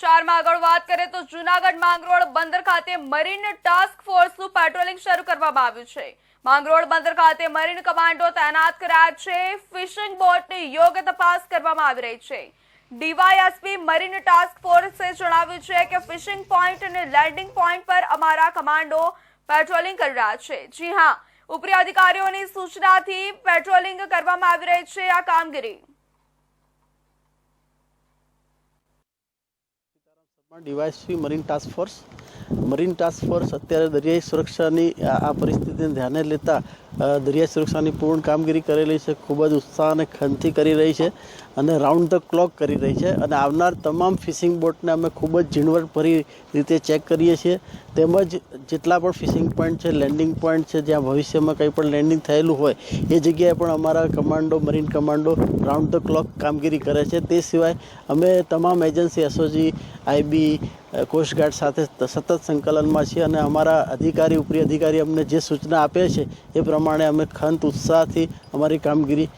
ચારમાં આગળ વાત કરીએ તો જુનાગઢ માંગરોળ બંદર ખાતે મરીન ટાસ્ક ફોર્સનું પેટ્રોલિંગ શરૂ કરવામાં આવ્યું છે. માંગરોળ બંદર ખાતે મરીન કમાન્ડો તૈનાત કરાયા છે. ફિશિંગ બોટની યોગ્ય તપાસ કરવામાં આવી રહી છે. ડીવાયએસપી મરીન ટાસ્ક ફોર્સે જણાવ્યું છે કે ફિશિંગ પોઈન્ટ અને લેન્ડિંગ પોઈન્ટ પર અમારા કમાન્ડો પેટ્રોલિંગ કરી રહ્યા છે. જી હા, ઉપરી અધિકારીઓની સૂચનાથી પેટ્રોલિંગ કરવામાં આવી રહી છે આ કામગીરી. DYSP marine task force marine task force અત્યારે દરિયાઈ સુરક્ષાની આ પરિસ્થિતિને ધ્યાને લેતા દરિયાઈ સુરક્ષાની પૂર્ણ કામગીરી કરેલી છે, ખૂબ જ ઉત્સાહ અને ખનથી કરી રહી છે અને રાઉન્ડ ધ ક્લોક કરી રહી છે અને આવનાર તમામ ફિશિંગ બોટને અમે ખૂબ જ ઝીણવટભરી રીતે ચેક કરીએ છીએ. તેમજ જેટલા પણ ફિશિંગ પોઈન્ટ છે, લેન્ડિંગ પોઈન્ટ છે, જ્યાં ભવિષ્યમાં કંઈ પણ લેન્ડિંગ થયેલું હોય, એ જગ્યાએ પણ અમારા commando, marine commando round the clock કામગીરી કરે છે. તે સિવાય અમે તમામ એજન્સી, એસઓજી, આઈબી કોસ્ટગાર્ડ સાથે સતત સંકલનમાં છીએ અને અમારા અધિકારી, ઉપરી અધિકારી અમને જે સૂચના આપે છે એ પ્રમાણે અમે ખંત ઉત્સાહથી અમારી કામગીરી